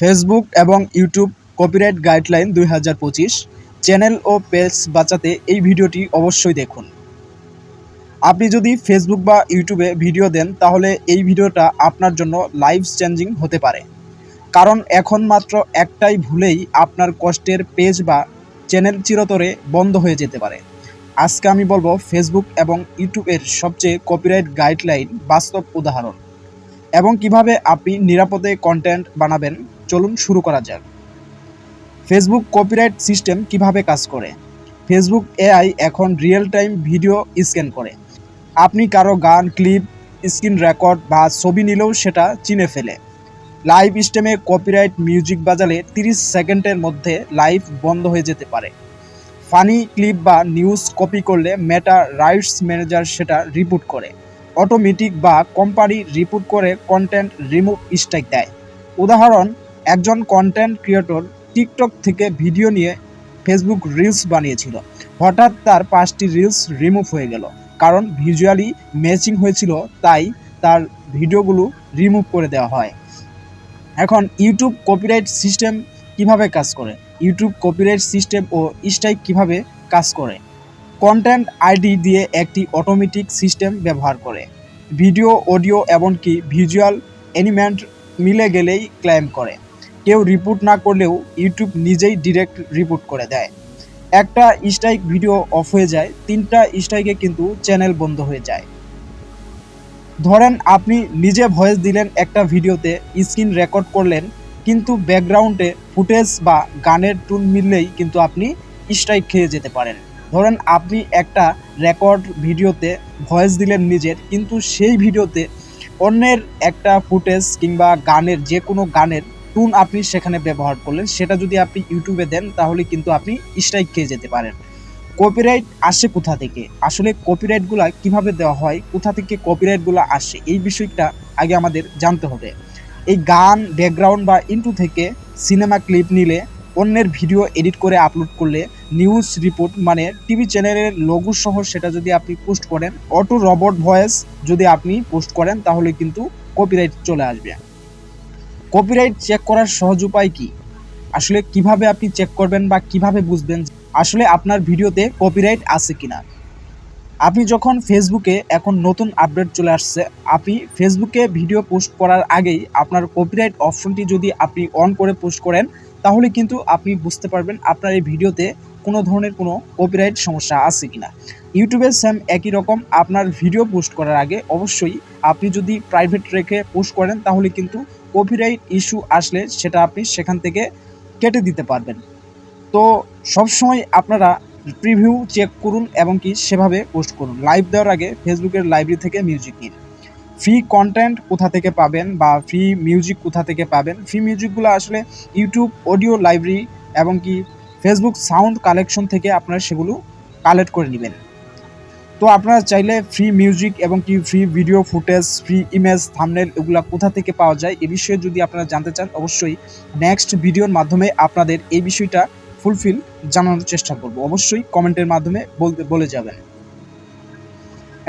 Facebook এবং YouTube copyright guideline দুই হাজার পঁচিশ। চ্যানেল ও পেজ বাঁচাতে এই ভিডিওটি অবশ্যই দেখুন। আপনি যদি ফেসবুক বা ইউটিউবে ভিডিও দেন, তাহলে এই ভিডিওটা আপনার জন্য লাইফ চেঞ্জিং হতে পারে। কারণ এখন মাত্র একটাই ভুলেই আপনার কষ্টের পেজ বা চ্যানেল চিরতরে বন্ধ হয়ে যেতে পারে। আজকে আমি বলব, ফেসবুক এবং ইউটিউবের সবচেয়ে কপিরাইট গাইডলাইন বাস্তব উদাহরণ। এবং কীভাবে আপনি নিরাপদে কন্টেন্ট বানাবেন, চলুন শুরু করা যাক। ফেসবুক কপিরাইট সিস্টেম কীভাবে কাজ করে? ফেসবুক এআই এখন রিয়েল টাইম ভিডিও স্ক্যান করে। আপনি কারও গান ক্লিপ স্ক্রিন রেকর্ড বা ছবি নিলেও সেটা চিনে ফেলে। লাইভ স্টেমে কপিরাইট মিউজিক বাজালে 30 সেকেন্ডের মধ্যে লাইভ বন্ধ হয়ে যেতে পারে। ফানি ক্লিপ বা নিউজ কপি করলে মেটা রাইটস ম্যানেজার সেটা রিপোর্ট করে। অটোমেটিক বা কোম্পানি রিপোর্ট করে কন্টেন্ট রিমুভ স্ট্রাইক দেয়। উদাহরণ, একজন কন্টেন্ট ক্রিয়েটর টিকটক থেকে ভিডিও নিয়ে ফেসবুক রিলস বানিয়েছিল। হঠাৎ তার পাঁচটি রিলস রিমুভ হয়ে গেল। কারণ ভিজুয়ালি ম্যাচিং হয়েছিল, তাই তার ভিডিওগুলো রিমুভ করে দেওয়া হয়। এখন ইউটিউব কপিরাইট সিস্টেম কীভাবে কাজ করে? ইউটিউব কপিরাইট সিস্টেম ও স্ট্রাইক কীভাবে কাজ করে? কন্টেন্ট আইডি দিয়ে একটি অটোমেটিক সিস্টেম ব্যবহার করে। ভিডিও অডিও এমনকি ভিজুয়াল অ্যানিমেন্ট মিলে গেলেই ক্লেম করে। কেউ রিপোর্ট না করলেও ইউটিউব নিজেই ডিরেক্ট রিপোর্ট করে দেয়। একটা স্ট্রাইক ভিডিও অফ হয়ে যায়, তিনটা স্ট্রাইকে কিন্তু চ্যানেল বন্ধ হয়ে যায়। ধরেন আপনি নিজে ভয়েস দিলেন একটা ভিডিওতে স্ক্রিন রেকর্ড করলেন, কিন্তু ব্যাকগ্রাউন্ডে ফুটেজ বা গানের টুন মিললেই কিন্তু আপনি স্ট্রাইক খেয়ে যেতে পারেন। ধরেন আপনি একটা রেকর্ড ভিডিওতে ভয়েস দিলেন নিজের, কিন্তু সেই ভিডিওতে অন্যের একটা ফুটেজ কিংবা গানের যে কোনো গানের টুন আপনি সেখানে ব্যবহার করলেন, সেটা যদি আপনি ইউটিউবে দেন, তাহলে কিন্তু আপনি স্ট্রাইক খেয়ে যেতে পারেন। কপিরাইট আসে কোথা থেকে? আসলে কপিরাইটগুলো কীভাবে দেওয়া হয়? কোথা থেকে কপিরাইটগুলো আসে? এই বিষয়টা আগে আমাদের জানতে হবে। এই গান ব্যাকগ্রাউন্ড বা ইন্টু থেকে সিনেমা ক্লিপ নিলে অন্যের ভিডিও এডিট করে আপলোড করলে নিউজ রিপোর্ট মানে টিভি চ্যানেলের লঘু সহ সেটা যদি আপনি পোস্ট করেন, অটো রবট ভয়েস যদি আপনি পোস্ট করেন, তাহলে কিন্তু কপিরাইট চলে আসবে। কপিরাইট চেক করার সহজ উপায় কি? আসলে কীভাবে আপনি চেক করবেন বা কীভাবে বুঝবেন? আসলে আপনার ভিডিওতে কপিরাইট আছে কিনা? আপনি যখন ফেসবুকে এখন নতুন আপডেট চলে আসছে, আপনি ফেসবুকে ভিডিও পোস্ট করার আগেই আপনার কপিরাইট অপশনটি যদি আপনি অন করে পোস্ট করেন তাহলে কিন্তু আপনি বুঝতে পারবেন আপনার এই ভিডিওতে কোনো ধরনের কোনো কপিরাইট সমস্যা আছে কি না ইউটিউবে স্যাম একই রকম, আপনার ভিডিও পোস্ট করার আগে অবশ্যই আপনি যদি প্রাইভেট রেখে পোস্ট করেন, তাহলে কিন্তু কপিরাইট ইস্যু আসলে সেটা আপনি সেখান থেকে কেটে দিতে পারবেন। তো সবসময় আপনারা প্রিভিউ চেক করুন এবং কি সেভাবে পোস্ট করুন। লাইভ দেওয়ার আগে ফেসবুকের লাইব্রেরি থেকে মিউজিক নিন। ফ্রি কন্টেন্ট কোথা থেকে পাবেন বা ফ্রি মিউজিক কোথা থেকে পাবেন? ফ্রি মিউজিকগুলো আসলে ইউটিউব অডিও লাইব্রেরি এবং কি ফেসবুক সাউন্ড কালেকশন থেকে আপনারা সেগুলো কালেক্ট করে নেবেন। তো আপনারা চাইলে ফ্রি মিউজিক এবং কি free video footage free image thumbnail এগুলো কোথা থেকে পাওয়া যায় এ বিষয়ে যদি আপনারা জানতে চান, অবশ্যই নেক্সট ভিডিওর মাধ্যমে আপনাদের এই বিষয়টা ফুলফিল জানানোর চেষ্টা করব। অবশ্যই কমেন্টের মাধ্যমে বলতে, বলে যাবেন।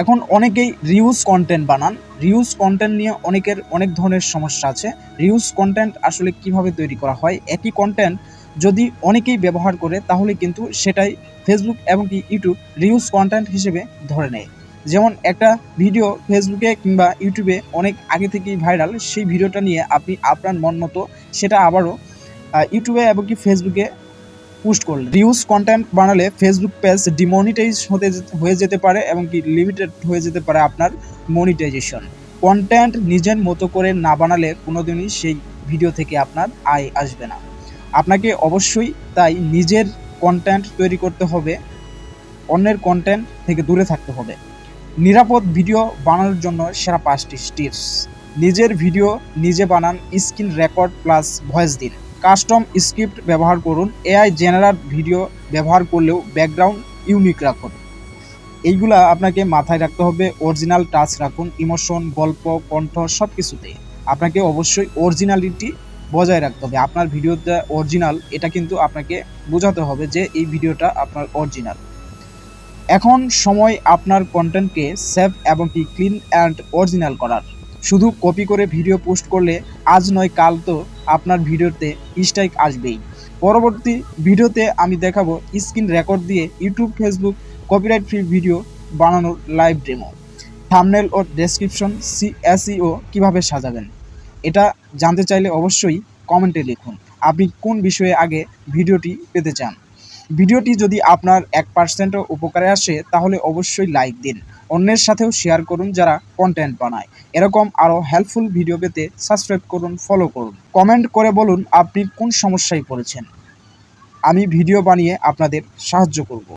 এখন অনেকেই রিউজ কন্টেন্ট বানান। রিউজ কন্টেন্ট নিয়ে অনেকের অনেক ধরনের সমস্যা আছে। রিউজ কন্টেন্ট আসলে কীভাবে তৈরি করা হয়? একই কন্টেন্ট যদি অনেকেই ব্যবহার করে, তাহলে কিন্তু সেটাই ফেসবুক এবং কি ইউটিউব রিউজ কন্টেন্ট হিসেবে ধরে নেয়। যেমন একটা ভিডিও ফেসবুকে কিংবা ইউটিউবে অনেক আগে থেকেই ভাইরাল সেই ভিডিওটা নিয়ে আপনি আপনার মন মতো সেটা আবারও ইউটিউবে এবং কি ফেসবুকে পোস্ট করলেন। রিউজ কন্টেন্ট বানালে ফেসবুক পেজ ডিমনিটাইজ হতে হয়ে যেতে পারে এবং কি লিমিটেড হয়ে যেতে পারে আপনার মনিটাইজেশন কন্টেন্ট নিজের মতো করে না বানালে কোনোদিনই সেই ভিডিও থেকে আপনার আয় আসবে না। আপনাকে অবশ্যই তাই নিজের কন্টেন্ট তৈরি করতে হবে, অন্যের কন্টেন্ট থেকে দূরে থাকতে হবে। নিরাপদ ভিডিও বানানোর জন্য সেরা পাঁচটি টিপস নিজের ভিডিও নিজে বানান স্ক্রিন রেকর্ড প্লাস ভয়েস দিন। কাস্টম স্ক্রিপ্ট ব্যবহার করুন। এআই জেনারেট ভিডিও ব্যবহার করলেও ব্যাকগ্রাউন্ড ইউনিক রাখুন। এইগুলা আপনাকে মাথায় রাখতে হবে, অরিজিনাল টাচ রাখুন, ইমোশন, গল্প, কণ্ঠ সব কিছুতেই আপনাকে অবশ্যই অরিজিনালিটি বজায় রাখতে হবে। আপনার ভিডিওতে অরিজিনাল, এটা কিন্তু আপনাকে বোঝাতে হবে যে এই ভিডিওটা আপনার অরিজিনাল। এখন সময় আপনার কন্টেন্টকে সেভ এবং কি ক্লিন অ্যান্ড অরিজিনাল করার। শুধু কপি করে ভিডিও পোস্ট করলে আজ নয়, কাল তো আপনার ভিডিওতে স্ট্রাইক আসবেই। পরবর্তী ভিডিওতে আমি দেখাবো স্ক্রিন রেকর্ড দিয়ে YouTube Facebook copyright free video বানানোর লাইভ ডেমো থামনেল ও ডেসক্রিপশন সি এসইও কীভাবে সাজাবেন? এটা জানতে চাইলে অবশ্যই কমেন্টে লিখুন। আপনি কোন বিষয়ে আগে ভিডিওটি পেতে চান? ভিডিওটি যদি আপনার এক পার্সেন্টও উপকারে আসে, তাহলে অবশ্যই লাইক দিন। অন্যের সাথেও শেয়ার করুন যারা কন্টেন্ট বানায়। এরকম আরও হেল্পফুল ভিডিও পেতে সাবস্ক্রাইব করুন ফলো করুন। কমেন্ট করে বলুন আপনি কোন সমস্যায় পড়েছেন। আমি ভিডিও বানিয়ে আপনাদের সাহায্য করব।